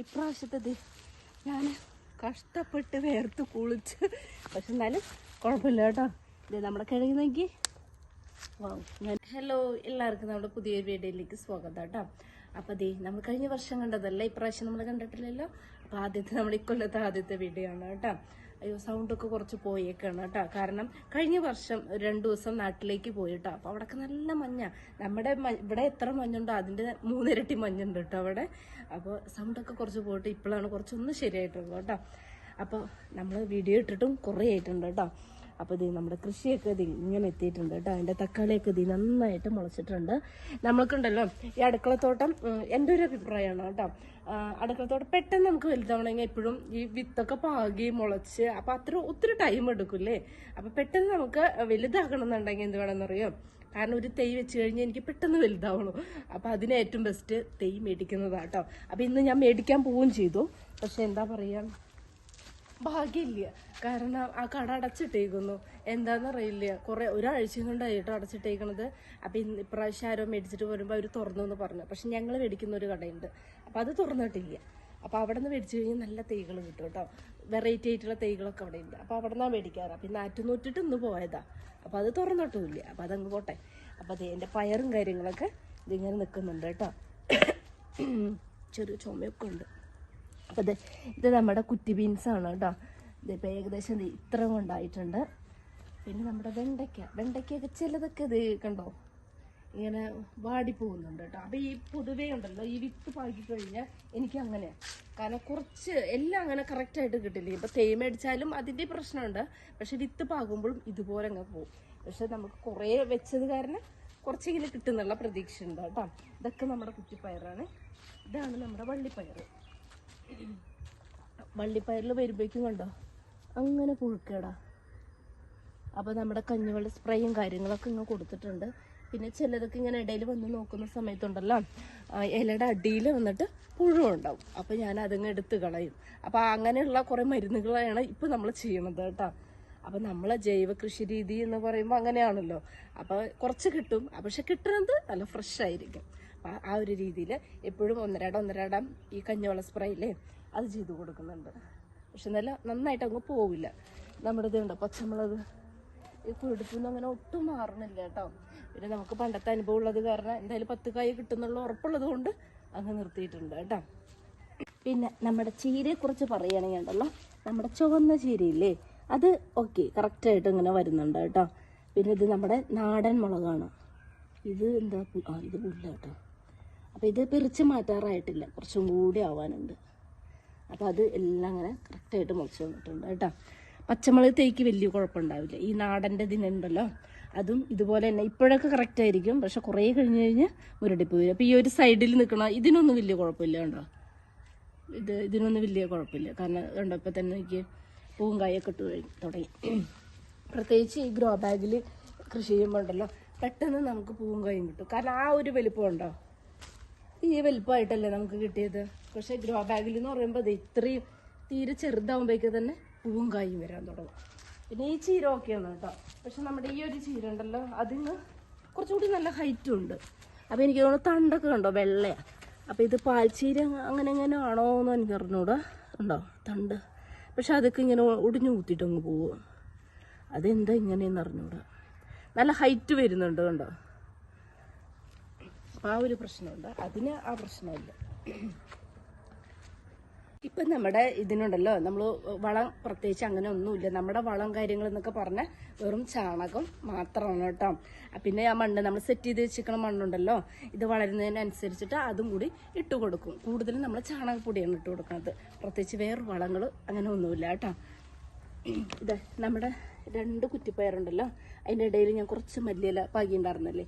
ഇപ്രാവശ്യത്തെ ഞാൻ കഷ്ടപ്പെട്ട് വേർത്ത് കുളിച്ച്. പക്ഷെ എന്നാലും കുഴപ്പമില്ല കേട്ടോ. ഇത് നമ്മുടെ കിഴങ്ങി ഞാൻ ഹലോ എല്ലാവർക്കും നമ്മുടെ പുതിയ വീഡിയോയിലേക്ക് സ്വാഗതം കേട്ടോ. അപ്പോൾ ദേ നമ്മൾ കഴിഞ്ഞ വർഷം കണ്ടതല്ല? ഇപ്രാവശ്യം നമ്മൾ കണ്ടിട്ടില്ലല്ലോ? അപ്പോൾ ആദ്യത്തെ നമ്മൾ ഇക്കൊല്ലത്തെ ആദ്യത്തെ വീഡിയോ ആണ് കേട്ടോ. അയ്യോ സൗണ്ടൊക്കെ കുറച്ച് പോയേക്കാണ് കേട്ടോ. കാരണം കഴിഞ്ഞ വർഷം രണ്ട് ദിവസം നാട്ടിലേക്ക് പോയിട്ടോ. അപ്പോൾ അവിടെയൊക്കെ നല്ല മഞ്ഞ. നമ്മുടെ ഇവിടെ എത്ര മഞ്ഞുണ്ടോ അതിന്റെ മൂന്നിരട്ടി മഞ്ഞുണ്ട് കേട്ടോ അവിടെ. അപ്പോൾ സൗണ്ടൊക്കെ കുറച്ച് പോയിട്ട് ഇപ്പോഴാണ് കുറച്ചൊന്ന് ശരിയായിട്ടുള്ളൂ കേട്ടോ. അപ്പോൾ നമ്മൾ വീഡിയോ ഇട്ടിട്ടും കുറേ ആയിട്ടുണ്ട് കേട്ടോ. അപ്പോൾ ഇത് നമ്മുടെ കൃഷിയൊക്കെ ഇത് ഇങ്ങനെ എത്തിയിട്ടുണ്ട് കേട്ടോ. അതിന്റെ തക്കാളിയൊക്കെ ഇത് നന്നായിട്ട് മുളച്ചിട്ടുണ്ട്. നമ്മൾക്കുണ്ടല്ലോ ഈ അടുക്കളത്തോട്ടം എന്റെ ഒരു അഭിപ്രായമാണ് കേട്ടോ. അടുക്കളത്തോട്ടം പെട്ടെന്ന് നമുക്ക് വലുതാവണമെങ്കിൽ എപ്പോഴും ഈ വിത്തൊക്കെ പാകി മുളച്ച് അപ്പോൾ അത്ര ഒത്തിരി ടൈം എടുക്കില്ലേ? അപ്പോൾ പെട്ടെന്ന് നമുക്ക് വലുതാക്കണം എന്നുണ്ടെങ്കിൽ എന്ത് വേണമെന്നറിയോ? കാരണം ഒരു തൈ വെച്ച് കഴിഞ്ഞാൽ എനിക്ക് പെട്ടെന്ന് വലുതാവണം. അപ്പോൾ അതിന് ഏറ്റവും ബെസ്റ്റ് തൈ മേടിക്കുന്നതാട്ടോ അപ്പോൾ ഇന്ന് ഞാൻ മേടിക്കാൻ പോവുകയും ചെയ്തു. പക്ഷെ എന്താ പറയുക ഭാഗ്യമില്ല. കാരണം ആ കട അടച്ചിട്ടേക്കുന്നു. എന്താണെന്നറിയില്ല കുറെ ഒരാഴ്ച കൊണ്ടായിട്ടോ അടച്ചിട്ടേക്കണത്. അപ്പം ഇന്ന് ഇപ്രാവശ്യം ആരോ മേടിച്ചിട്ട് വരുമ്പോൾ അവർ തുറന്നു എന്ന് പറഞ്ഞു. പക്ഷെ ഞങ്ങൾ മേടിക്കുന്ന ഒരു കടയുണ്ട്. അപ്പം അത് തുറന്നിട്ടില്ല. അപ്പം അവിടെ നിന്ന് മേടിച്ചു കഴിഞ്ഞാൽ നല്ല തൈകൾ കിട്ടും കേട്ടോ. വെറൈറ്റി ആയിട്ടുള്ള തൈകളൊക്കെ അവിടെ ഉണ്ട് അപ്പോൾ അവിടെ നിന്നാണ് മേടിക്കാറ്. അപ്പം നാറ്റു നോറ്റിട്ട് ഇന്ന് പോയതാ. അപ്പം അത് തുറന്നിട്ടുമില്ല. അപ്പം അതങ്ങ് പോട്ടെ. അപ്പം അത് എന്റെ പയറും കാര്യങ്ങളൊക്കെ ഇതിങ്ങനെ നിൽക്കുന്നുണ്ട് കേട്ടോ. ചെറിയ ചുമയൊക്കെ ഉണ്ട്. അപ്പോൾ ഇത് ഇത് നമ്മുടെ കുറ്റി ബീൻസ് ആണ് കേട്ടോ. ഇതിപ്പോൾ ഏകദേശം ഇത് ഇത്ര കൊണ്ടായിട്ടുണ്ട് പിന്നെ നമ്മുടെ വെണ്ടയ്ക്ക. വെണ്ടയ്ക്കൊക്കെ ചിലതൊക്കെ ഇത് കണ്ടോ? ഇങ്ങനെ വാടി പോകുന്നുണ്ട് കേട്ടോ. അപ്പോൾ ഈ പൊതുവേ ഉണ്ടല്ലോ ഈ വിത്ത് പാകി കഴിഞ്ഞാൽ എനിക്ക് അങ്ങനെ. കാരണം കുറച്ച് എല്ലാം അങ്ങനെ കറക്റ്റായിട്ട് കിട്ടില്ല? ഇപ്പോൾ തേൻ മേടിച്ചാലും അതിന്റെ പ്രശ്നമുണ്ട്. പക്ഷെ വിത്ത് പാകുമ്പോഴും ഇതുപോലെ അങ്ങ് പോകും പക്ഷെ നമുക്ക് കുറേ വെച്ചത് കാരണം കുറച്ചെങ്കിലും കിട്ടുന്നുള്ള പ്രതീക്ഷ ഉണ്ട് കേട്ടോ. ഇതൊക്കെ നമ്മുടെ കുറ്റിപ്പയറാണ്. ഇതാണ് നമ്മുടെ വള്ളിപ്പയർ വള്ളിപ്പയറിൽ വരുമ്പോഴേക്കും കണ്ടോ? അങ്ങനെ പുഴുക്കേടാ. അപ്പോൾ നമ്മുടെ കഞ്ഞിവെള്ള സ്പ്രേയും കാര്യങ്ങളൊക്കെ ഇങ്ങനെ കൊടുത്തിട്ടുണ്ട്. പിന്നെ ചിലതൊക്കെ ഇങ്ങനെ ഇടയിൽ വന്ന് നോക്കുന്ന സമയത്തുണ്ടല്ലോ ഇലയുടെ അടിയിൽ വന്നിട്ട് പുഴു ഉണ്ടാവും. അപ്പോൾ ഞാൻ അതങ്ങ് എടുത്ത് കളയും. അപ്പോൾ അങ്ങനെയുള്ള കുറേ മരുന്നുകളാണ് ഇപ്പോൾ നമ്മൾ ചെയ്യുന്നത് കേട്ടോ. അപ്പോൾ നമ്മളെ ജൈവ കൃഷി രീതി എന്ന് പറയുമ്പോൾ അങ്ങനെയാണല്ലോ. അപ്പോൾ കുറച്ച് കിട്ടും. പക്ഷെ കിട്ടുന്നത് നല്ല ഫ്രഷ് ആയിരിക്കും. ആ ഒരു രീതിയിൽ എപ്പോഴും ഒന്നരാടം ഒന്നരാടം ഈ കഞ്ഞോള സ്പ്രേ ഇല്ലേ അത് ചെയ്ത് കൊടുക്കുന്നുണ്ട്. പക്ഷെ നല്ല നന്നായിട്ട് അങ്ങ് പോവില്ല. നമ്മുടെ ഇതുണ്ട് പച്ചമുളക്. ഈ കുടുപ്പൊന്നും അങ്ങനെ ഒട്ടും മാറണില്ല കേട്ടോ. പിന്നെ നമുക്ക് പണ്ടത്തെ അനുഭവം ഉള്ളത് കാരണം എന്തായാലും പത്ത് കായ് കിട്ടുന്നുള്ള ഉറപ്പുള്ളത് കൊണ്ട് അങ്ങ് നിർത്തിയിട്ടുണ്ട് കേട്ടോ. പിന്നെ നമ്മുടെ ചീരയെ കുറിച്ച് പറയുകയാണെങ്കിൽ ഉണ്ടല്ലോ നമ്മുടെ ചുവന്ന ചീരയില്ലേ അത് ഓക്കെ കറക്റ്റായിട്ട് ഇങ്ങനെ വരുന്നുണ്ട് കേട്ടോ. പിന്നെ ഇത് നമ്മുടെ നാടൻ മുളകാണ്. ഇത് എന്താ ആ ഇത് പുല്ല കേട്ടോ. അപ്പോൾ ഇത് പിറിച്ച് മാറ്റാറായിട്ടില്ല. കുറച്ചും കൂടി ആവാനുണ്ട്. അപ്പോൾ അത് എല്ലാം അങ്ങനെ കറക്റ്റായിട്ട് മുളച്ച് വന്നിട്ടുണ്ട് കേട്ടോ. പച്ചമുളക് തേക്ക് വലിയ കുഴപ്പമുണ്ടാവില്ല. ഈ നാടന്റെ ഇതിനുണ്ടല്ലോ അതും ഇതുപോലെ തന്നെ ഇപ്പോഴൊക്കെ കറക്റ്റ് ആയിരിക്കും. പക്ഷെ കുറേ കഴിഞ്ഞ് കഴിഞ്ഞാൽ മുരടിപ്പ് വരും. അപ്പോൾ ഈ ഒരു സൈഡിൽ നിൽക്കണ ഇതിനൊന്നും വലിയ കുഴപ്പമില്ല കണ്ടോ? ഇത് ഇതിനൊന്നും വലിയ കുഴപ്പമില്ല. കാരണം കണ്ടോ ഇപ്പം തന്നെ എനിക്ക് പൂവും കായൊക്കെ ഇട്ട് തുടങ്ങി പ്രത്യേകിച്ച് ഈ ഗ്രോ ബാഗിൽ കൃഷി ചെയ്യുമ്പോൾ ഉണ്ടല്ലോ പെട്ടെന്ന് നമുക്ക് പൂവും കായും കിട്ടും. കാരണം ആ ഒരു വലിപ്പം ഉണ്ടോ? ഈ വലിപ്പമായിട്ടല്ലേ നമുക്ക് കിട്ടിയത്? പക്ഷെ ഗ്രോ ബാഗിൽ എന്ന് പറയുമ്പോൾ അത് ഇത്രയും തീരെ ചെറുതാവുമ്പോഴേക്ക് തന്നെ പൂവും കായും വരാൻ തുടങ്ങും. പിന്നെ ഈ ചീര ഓക്കെയാണ് കേട്ടോ. പക്ഷെ നമ്മുടെ ഈ ഒരു ചീര ഉണ്ടല്ലോ അതിന് കുറച്ചുകൂടി നല്ല ഹൈറ്റും ഉണ്ട്. അപ്പോൾ എനിക്ക് തോന്നുന്നു തണ്ടൊക്കെ കണ്ടോ? വെള്ളയാണ് അപ്പോൾ ഇത് പാൽച്ചീര അങ്ങനെ എങ്ങനെ ആണോ എന്ന് എനിക്ക് അറിഞ്ഞൂടാ. ഉണ്ടോ തണ്ട്. പക്ഷെ അതൊക്കെ ഇങ്ങനെ ഒടിഞ്ഞു കൂത്തിയിട്ടങ്ങ് പോവും. അതെന്താ ഇങ്ങനെയെന്ന് അറിഞ്ഞൂടാ. നല്ല ഹൈറ്റ് വരുന്നുണ്ട് കണ്ടോ? ആ ഒരു പ്രശ്നമുണ്ട്. അതിന് ആ പ്രശ്നമില്ല. ഇപ്പം നമ്മുടെ ഇതിനുണ്ടല്ലോ നമ്മൾ വളം പ്രത്യേകിച്ച് അങ്ങനെ ഒന്നുമില്ല. നമ്മുടെ വളം കാര്യങ്ങൾ എന്നൊക്കെ പറഞ്ഞാൽ വെറും ചാണകം മാത്രമാണ് കേട്ടോ. പിന്നെ ആ മണ്ണ് നമ്മൾ സെറ്റ് ചെയ്ത് വെച്ചിരിക്കണ മണ്ണുണ്ടല്ലോ ഇത് വളരുന്നതിനനുസരിച്ചിട്ട് അതും കൂടി ഇട്ട് കൊടുക്കും. കൂടുതലും നമ്മൾ ചാണകപ്പൊടിയാണ് ഇട്ട് കൊടുക്കുന്നത്. പ്രത്യേകിച്ച് വേറെ വളങ്ങൾ അങ്ങനെ ഒന്നുമില്ല കേട്ടോ. ഇത് നമ്മുടെ രണ്ട് കുറ്റിപ്പയറുണ്ടല്ലോ അതിന്റെ ഇടയിൽ ഞാൻ കുറച്ച് മല്ലിയില പാകിയിട്ടുണ്ടായിരുന്നല്ലേ?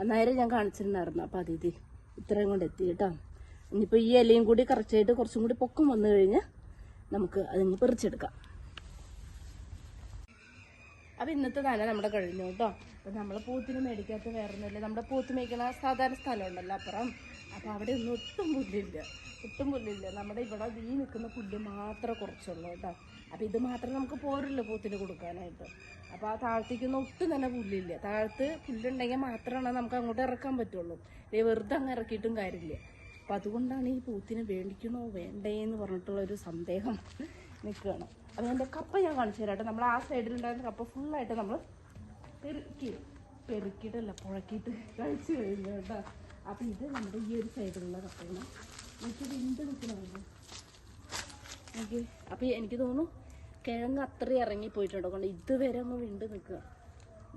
അന്നേരം ഞാൻ കാണിച്ചിരുന്നായിരുന്നു അപ്പോൾ അതിഥി ഇത്രയും കൊണ്ട് എത്തി കേട്ടോ. ഇനിയിപ്പോൾ ഈ ഇലയും കൂടി കറക്റ്റായിട്ട് കുറച്ചും കൂടി പൊക്കം വന്നു കഴിഞ്ഞാൽ നമുക്ക് അതിന് പറിച്ചെടുക്കാം. അപ്പം ഇന്നത്തെ തന്നെ നമ്മുടെ കഴിഞ്ഞു കേട്ടോ. അപ്പം നമ്മൾ പൂത്തിന് മേടിക്കാത്ത വേറൊന്നുമില്ല. നമ്മുടെ പൂത്ത് മേടിക്കണ സാധാരണ സ്ഥലമുണ്ടല്ലോ അപ്പുറം. അപ്പം അവിടെ ഒന്നും ഒട്ടും പുല്ലില്ല. ഒട്ടും പുല്ലില്ല. നമ്മുടെ ഇവിടെ ഈ നിൽക്കുന്ന പുല്ല് മാത്രമേ കുറച്ചുള്ളൂ കേട്ടോ. അപ്പം ഇത് മാത്രം നമുക്ക് പോരുള്ളൂ പോത്തിന് കൊടുക്കാനായിട്ട്. അപ്പോൾ ആ താഴത്തേക്കൊന്നും ഒട്ടും തന്നെ പുല്ലില്ല. താഴത്ത് പുല്ലുണ്ടെങ്കിൽ മാത്രമാണ് നമുക്ക് അങ്ങോട്ട് ഇറക്കാൻ പറ്റുള്ളൂ. വെറുതെ അങ്ങ് ഇറക്കിയിട്ടും കാര്യമില്ല. അപ്പം അതുകൊണ്ടാണ് ഈ പൂത്തിന് വേണ്ടിക്കണോ വേണ്ടേ എന്ന് പറഞ്ഞിട്ടുള്ള ഒരു സന്ദേഹം നിൽക്കുകയാണ്. അപ്പം എന്റെ കപ്പ ഞാൻ കാണിച്ചു തരാം നമ്മൾ ആ സൈഡിലുണ്ടായിരുന്ന കപ്പ ഫുള്ളായിട്ട് നമ്മൾ പെരുക്കി പെരുക്കിയിട്ടല്ല പുഴക്കിയിട്ട് കഴിച്ചു കഴിഞ്ഞു കേട്ടോ. അപ്പം ഇത് നമ്മുടെ ഈ ഒരു സൈഡിലുള്ള കപ്പയാണ്. എനിക്ക് വിണ്ട് നിൽക്കണമല്ലോ ഓക്കെ അപ്പം എനിക്ക് തോന്നുന്നു കിഴങ്ങ് അത്രയും ഇറങ്ങി പോയിട്ടുണ്ട്? കൊണ്ട് ഇതുവരെ ഒന്ന് വിണ്ട് നിൽക്കുക.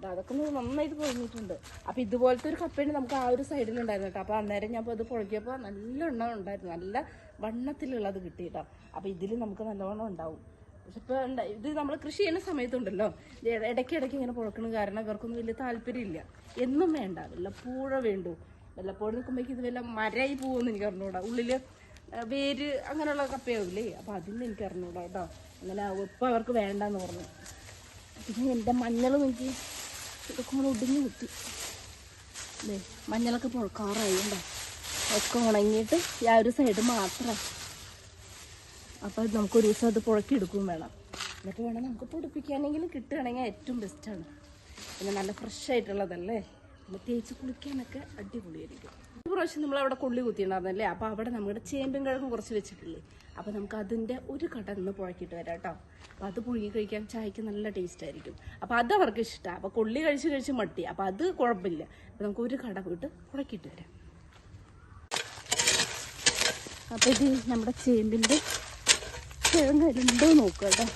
അതൊക്കെ നന്നായിട്ട് പൊഴിഞ്ഞിട്ടുണ്ട്. അപ്പം ഇതുപോലത്തെ ഒരു കപ്പയാണ് നമുക്ക് ആ ഒരു സൈഡിലുണ്ടായിരുന്നു കേട്ടോ. അപ്പോൾ അന്നേരം ഞാൻ ഇത് പൊളിക്കിയപ്പോൾ നല്ല എണ്ണം ഉണ്ടായിരുന്നു. നല്ല വണ്ണത്തിലുള്ളത് കിട്ടി കേട്ടോ. അപ്പോൾ ഇതിൽ നമുക്ക് നല്ലവണ്ണം ഉണ്ടാവും. പക്ഷെ ഇപ്പോൾ ഇത് നമ്മൾ കൃഷി ചെയ്യുന്ന സമയത്തുണ്ടല്ലോ. ഇടയ്ക്കിടയ്ക്ക് ഇട- ഇടയ്ക്ക് ഇടയ്ക്ക് ഇങ്ങനെ പുഴക്കണ കാരണം ഇവർക്കൊന്നും വലിയ താല്പര്യമില്ല. എന്നും വേണ്ട. പൂഴ വേണ്ടു. വല്ലപ്പോഴും നിൽക്കുമ്പോഴേക്കും ഇത് വല്ല മരയി പോകുമെന്ന് എനിക്ക് അറിഞ്ഞൂടാ ഉള്ളിൽ വേര് അങ്ങനെയുള്ള കപ്പയാവില്ലേ? അപ്പോൾ അതിന് എനിക്ക് അറിഞ്ഞൂടാ കേട്ടോ. അങ്ങനെ ഇപ്പം അവർക്ക് വേണ്ടെന്ന് പറഞ്ഞു. പിന്നെ എന്റെ മഞ്ഞൾ നോക്കി. ഇതൊക്കെ നമ്മൾ ഒടിഞ്ഞു കുത്തി. അല്ലേ മഞ്ഞളൊക്കെ പുഴക്കാറായി ഒക്കെ ഉണങ്ങിയിട്ട് ആ ഒരു സൈഡ് മാത്രം. നമുക്ക് ഒരു ദിവസം അത് പുഴക്കി എടുക്കുകയും വേണം. എന്നിട്ട് വേണം നമുക്ക് പൊടിപ്പിക്കുകയാണെങ്കിൽ കിട്ടുകയാണെങ്കിൽ ഏറ്റവും ബെസ്റ്റാണ് പിന്നെ നല്ല ഫ്രഷ് ആയിട്ടുള്ളതല്ലേ? പിന്നെ തേച്ച് കുളിക്കാനൊക്കെ അടിപൊളിയായിരിക്കും ഒരു പ്രാവശ്യം നമ്മൾ അവിടെ കൊള്ളി കുത്തിയിട്ടുണ്ടായിരുന്നല്ലേ? അപ്പോൾ അവിടെ നമ്മുടെ ചേമ്പും കിഴങ്ങും കുറച്ച് വെച്ചിട്ടില്ലേ? അപ്പോൾ നമുക്ക് അതിന്റെ ഒരു കട നിന്ന് പുഴക്കിയിട്ട് വരാം കേട്ടോ. അപ്പോൾ അത് പുഴുങ്ങി കഴിക്കാൻ ചായക്ക് നല്ല ടേസ്റ്റ് ആയിരിക്കും. അപ്പോൾ അത് അവർക്ക് ഇഷ്ടമാണ് അപ്പോൾ കൊള്ളി കഴിച്ച് കഴിച്ച് മട്ടി. അപ്പോൾ അത് കുഴപ്പമില്ല. അപ്പോൾ നമുക്ക് ഒരു കട പോയിട്ട് പുഴക്കിയിട്ട് വരാം. അപ്പോൾ ഇത് നമ്മുടെ ചേമ്പിന്റെ കിഴങ്ങ് രണ്ടോ നോക്കുക കേട്ടോ.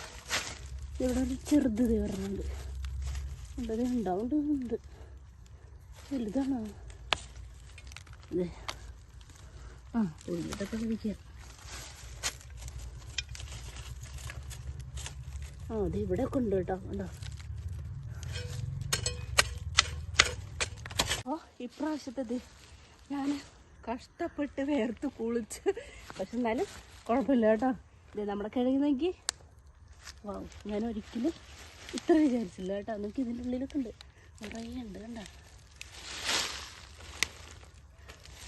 ഇവിടെ ഒരു ചെറുത് തീർന്നുണ്ട് ഇവിടെ ഉണ്ടാവുന്നുണ്ട് വലുതാണോ? അതെ ആ പൊഴിഞ്ഞിട്ടൊക്കെ കഴിക്കാം ആ അത് ഇവിടെ ഒക്കെ ഉണ്ട് കേട്ടോ ഉണ്ടോ ഓ ഇപ്രാവശ്യത്തത് ഞാൻ കഷ്ടപ്പെട്ട് വേർത്ത് കുളിച്ച്. പക്ഷെ എന്നാലും കുഴപ്പമില്ല കേട്ടോ. ഇത് നമ്മുടെ കിഴങ്ങ് വാ ഞാൻ ഒരിക്കലും ഇത്ര വിചാരിച്ചില്ല കേട്ടോ. നോക്കി ഇതിന്റെ ഉള്ളിലൊക്കെ ഉണ്ട്. നിറയെ ഉണ്ട് കണ്ട?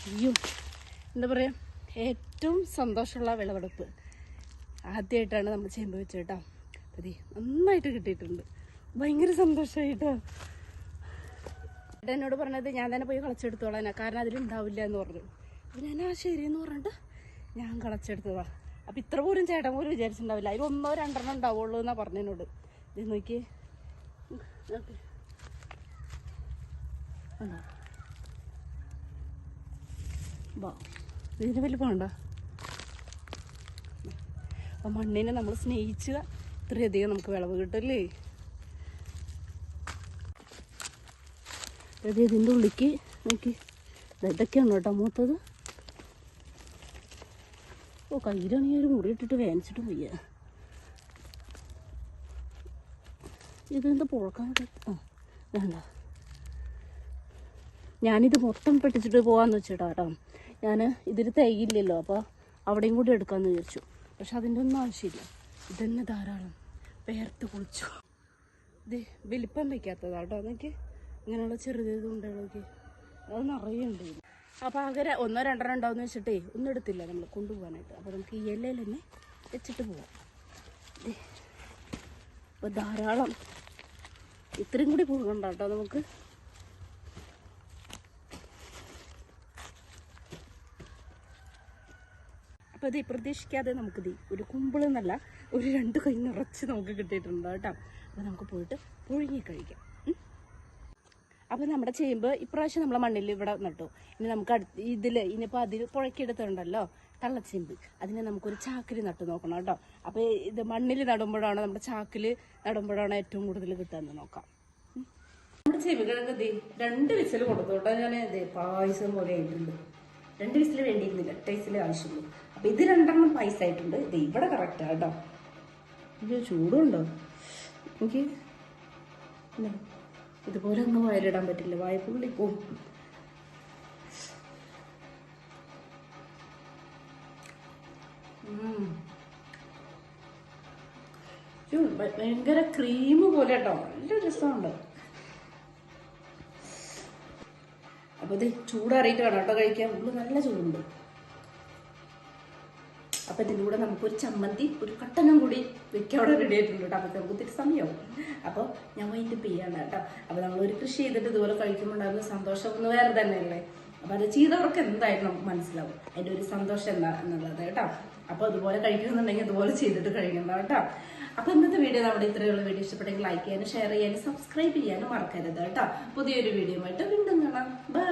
അയ്യോ എന്താ പറയുക ഏറ്റവും സന്തോഷമുള്ള വിളവെടുപ്പ് ആദ്യമായിട്ടാണ് നമ്മൾ ചേമ്പ് വെച്ചത് കേട്ടോ. അതെ നന്നായിട്ട് കിട്ടിയിട്ടുണ്ട്. ഭയങ്കര സന്തോഷമായിട്ടോ എന്നോട് പറഞ്ഞത് ഞാൻ തന്നെ പോയി കളച്ചെടുത്തോളാം. കാരണം അതിലുണ്ടാവില്ല എന്ന് പറഞ്ഞു. അപ്പം ഞാൻ ആ ശരി എന്ന് പറഞ്ഞിട്ട് ഞാൻ കളച്ചെടുത്തതാ. അപ്പം ഇത്ര പോലും ചേട്ടൻ പോലും വിചാരിച്ചിട്ടുണ്ടാവില്ല. അതിൽ ഒന്നോ രണ്ടെണ്ണം ഉണ്ടാവുള്ളൂ എന്നാണ് പറഞ്ഞതിനോട് ഇത് നോക്കി ഓക്കെ. കണ്ടോ? ഇതിന് വലിപ്പമുണ്ടോ അപ്പം മണ്ണിനെ നമ്മൾ സ്നേഹിച്ചുക ഇത്രയധികം നമുക്ക് വിളവ് കിട്ടില്ലേ? ഇത് ഇതിന്റെ ഉള്ളിക്ക് നോക്കി. ഇതൊക്കെയാണ് കേട്ടോ മൂത്തത്. ഓ കയ്യിലാണെങ്കിൽ ഒരു മുറി ഇട്ടിട്ട് വേനച്ചിട്ട് പോയ ഇതെന്താ പുഴക്കാൻ ആ വേണ്ട. ഞാനിത് മൊത്തം പെട്ടിച്ചിട്ട് പോകാമെന്ന് വെച്ചിട്ടാ കേട്ടോ ഞാൻ ഇതിൽ തൈയില്ലല്ലോ അപ്പോൾ അവിടെയും കൂടി എടുക്കാമെന്ന് വിചാരിച്ചു. പക്ഷെ അതിന്റെ ഒന്നും ആവശ്യമില്ല. ഇതന്നെ ധാരാളം. പേർത്ത് കുളിച്ചു. ഇത് വലിപ്പം വയ്ക്കാത്തതാ കേട്ടോ എന്നൊക്കെ ഇങ്ങനെയുള്ള ചെറിയ ഉണ്ടകളൊക്കെ അത് നിറയെ. അപ്പോൾ ആകെ ഒന്നോ രണ്ടെണ്ണം ഉണ്ടാവുമെന്ന് വെച്ചിട്ടേ ഒന്നും എടുത്തില്ല നമ്മൾ കൊണ്ടുപോകാനായിട്ട്. അപ്പോൾ നമുക്ക് ഈ ഇലയിൽ തന്നെ വെച്ചിട്ട് പോവാം. അപ്പോൾ ധാരാളം. ഇത്രയും കൂടി പോകണ്ട കേട്ടോ നമുക്ക്. അപ്പോൾ ഇത് പ്രതീക്ഷിക്കാതെ നമുക്കിത് ഒരു കുമ്പിളെന്നല്ല ഒരു രണ്ട് കൈ നിറച്ച് നമുക്ക് കിട്ടിയിട്ടുണ്ട് കേട്ടോ. അപ്പോൾ നമുക്ക് പോയിട്ട് പുഴുങ്ങി കഴിക്കാം. അപ്പോൾ നമ്മുടെ ചേമ്പ് ഇപ്രാവശ്യം നമ്മളെ മണ്ണിൽ ഇവിടെ നട്ടു. ഇനി നമുക്ക് അടുത്ത് ഇതിൽ ഇനിയിപ്പോൾ അതിൽ പുഴക്കിയെടുത്തുണ്ടല്ലോ തള്ളച്ചേമ്പ്. അതിനെ നമുക്കൊരു ചാക്കിൽ നട്ടു നോക്കണം കേട്ടോ. അപ്പോൾ ഇത് മണ്ണിൽ നടുമ്പോഴാണ് നമ്മുടെ ചാക്കിൽ നടുമ്പോഴാണ് ഏറ്റവും കൂടുതൽ കിട്ടുക നോക്കാം. നമ്മുടെ ചെവികളൊക്കെ ദേ രണ്ട് വിസൽ കൊടുത്തോട്ടോ ഞാൻ പായസം പോലെ ആയിട്ടുണ്ട്. രണ്ട് വിസിൽ വേണ്ടിയിരുന്നില്ല. എട്ട് വിസിലേ ആവശ്യമുള്ളൂ. അപ്പം ഇത് രണ്ടെണ്ണം പൈസ ആയിട്ടുണ്ട്. ഇത് ഇവിടെ കറക്റ്റാണ് കേട്ടോ ഇത് ചൂടുണ്ടോ? എനിക്ക്. ഇതുപോലെ ഒന്നും വയലിടാൻ പറ്റില്ല. വായ്പുള്ളി പോവും. ഭയങ്കര ക്രീം പോലെ കേട്ടോ നല്ല രസമുണ്ട്. അപ്പൊ ഇത് ചൂടാറിയിട്ട് വേണം കേട്ടോ കഴിക്കാൻ ഉള്ളു നല്ല ചൂടുണ്ട്. അപ്പൊ ഇതിന്റെ കൂടെ നമുക്കൊരു ചമ്മന്തി ഒരു കട്ടനും കൂടി വെക്കാൻ റെഡി ആയിട്ടുണ്ട് കേട്ടോ. അപ്പൊ നമുക്ക് ഒത്തിരി സമയമാവും അപ്പോൾ ഞാൻ വൈകിട്ട് ചെയ്യാണ് കേട്ടോ. നമ്മൾ ഒരു കൃഷി ചെയ്തിട്ട് ഇതുപോലെ കഴിക്കുമ്പോൾ ഉണ്ടാകുന്ന സന്തോഷം ഒന്ന് വേറെ തന്നെയല്ലേ? അപ്പൊ അത് ചെയ്തവർക്ക് എന്തായാലും നമുക്ക് മനസ്സിലാവും. അതിന്റെ ഒരു സന്തോഷം എന്താ എന്നുള്ളത് കേട്ടോ. അപ്പൊ അതുപോലെ കഴിക്കണമെന്നുണ്ടെങ്കിൽ അതുപോലെ ചെയ്തിട്ട് കഴിക്കണ്ട കേട്ടോ. അപ്പൊ ഇന്നത്തെ വീഡിയോ നമ്മുടെ ഇത്രയുള്ള വീഡിയോ ഇഷ്ടപ്പെട്ടെങ്കിൽ ലൈക്ക് ചെയ്യാനും ഷെയർ ചെയ്യാനും സബ്സ്ക്രൈബ് ചെയ്യാനും മറക്കരുത് കേട്ടോ. പുതിയൊരു വീഡിയോ ആയിട്ട് വീണ്ടും കാണാം. ബൈ